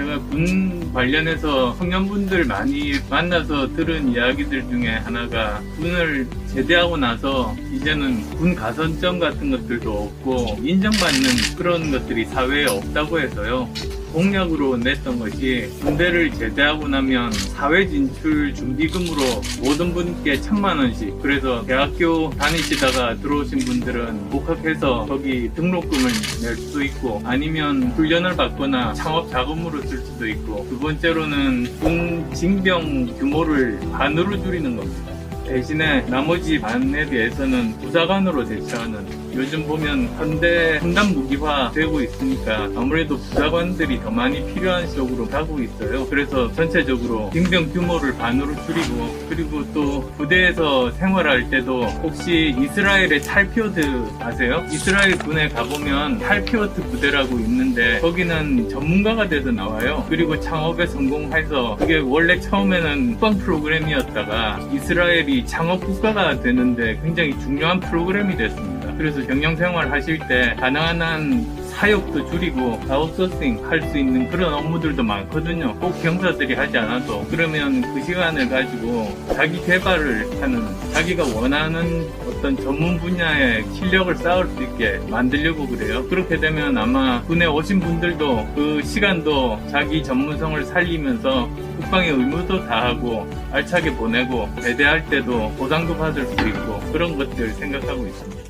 제가 군 관련해서 청년분들 많이 만나서 들은 이야기들 중에 하나가 군을 제대하고 나서 이제는 군 가산점 같은 것들도 없고 인정받는 그런 것들이 사회에 없다고 해서요. 공약으로 냈던 것이 군대를 제대하고 나면 사회 진출 준비금으로 모든 분께 천만 원씩 그래서 대학교 다니시다가 들어오신 분들은 복학해서 거기 등록금을 낼 수도 있고 아니면 훈련을 받거나 창업 자금으로 쓸 수도 있고 두 번째로는 군 징병 규모를 반으로 줄이는 겁니다. 대신에 나머지 반에 대해서는 부사관으로 대처하는 요즘 보면 현대 첨단 무기화 되고 있으니까 아무래도 부사관들이 더 많이 필요한 쪽으로 가고 있어요. 그래서 전체적으로 징병 규모를 반으로 줄이고 그리고 또 부대에서 생활할 때도 혹시 이스라엘의 탈피오드 아세요? 이스라엘 군에 가보면 탈피오드 부대라고 있는데 거기는 전문가가 돼서 나와요. 그리고 창업에 성공해서 그게 원래 처음에는 국방 프로그램이었다가 이스라엘이 창업 국가가 되는데 굉장히 중요한 프로그램이 됐습니다. 그래서 경영 생활 하실 때 가능한 한 사역도 줄이고 아웃소싱 할 수 있는 그런 업무들도 많거든요. 꼭 경사들이 하지 않아도 그러면 그 시간을 가지고 자기 개발을 하는 자기가 원하는 어떤 전문 분야의 실력을 쌓을 수 있게 만들려고 그래요. 그렇게 되면 아마 군에 오신 분들도 그 시간도 자기 전문성을 살리면서 국방의 의무도 다하고 알차게 보내고 배대할 때도 보상도 받을 수 있고 그런 것들 생각하고 있습니다.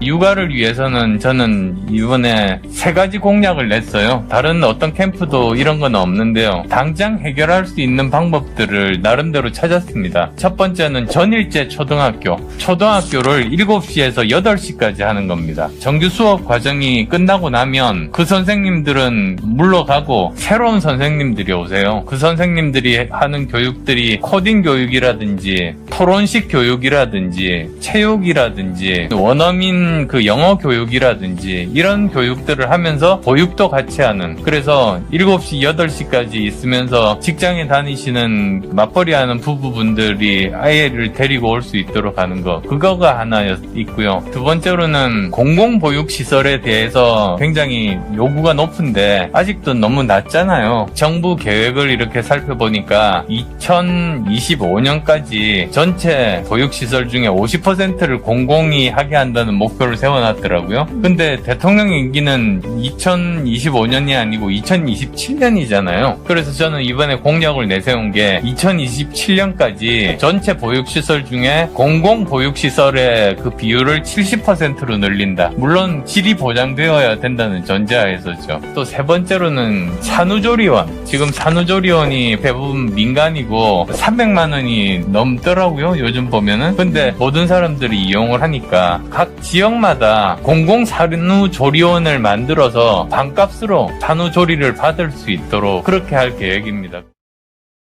육아를 위해서는 저는 이번에 세 가지 공약을 냈어요. 다른 어떤 캠프도 이런 건 없는데요. 당장 해결할 수 있는 방법들을 나름대로 찾았습니다. 첫 번째는 전일제 초등학교. 초등학교를 7시에서 8시까지 하는 겁니다. 정규 수업 과정이 끝나고 나면 그 선생님들은 물러가고 새로운 선생님들이 오세요. 그 선생님들이 하는 교육들이 코딩 교육이라든지 토론식 교육이라든지 체육이라든지 원어민 그 영어 교육이라든지 이런 교육들을 하면서 보육도 같이 하는 그래서 7시 8시까지 있으면서 직장에 다니시는 맞벌이 하는 부부분들이 아이를 데리고 올 수 있도록 하는 거 그거가 하나 있고요. 두 번째로는 공공보육시설에 대해서 굉장히 요구가 높은데 아직도 너무 낮잖아요. 정부 계획을 이렇게 살펴보니까 2025년까지 전체 보육시설 중에 50%를 공공이 하게 한다는 목표 를 세워놨더라고요. 근데 대통령 임기는 2025년이 아니고 2027년이잖아요. 그래서 저는 이번에 공약을 내세운 게 2027년까지 전체 보육시설 중에 공공보육시설의 그 비율을 70%로 늘린다. 물론 질이 보장되어야 된다는 전제하에서죠. 또 세 번째로는 산후조리원. 지금 산후조리원이 대부분 민간이고 300만 원이 넘더라고요. 요즘 보면은. 근데 모든 사람들이 이용을 하니까 각 지역마다 공공 산후조리원을 만들어서 반값으로 산후조리를 받을 수 있도록 그렇게 할 계획입니다.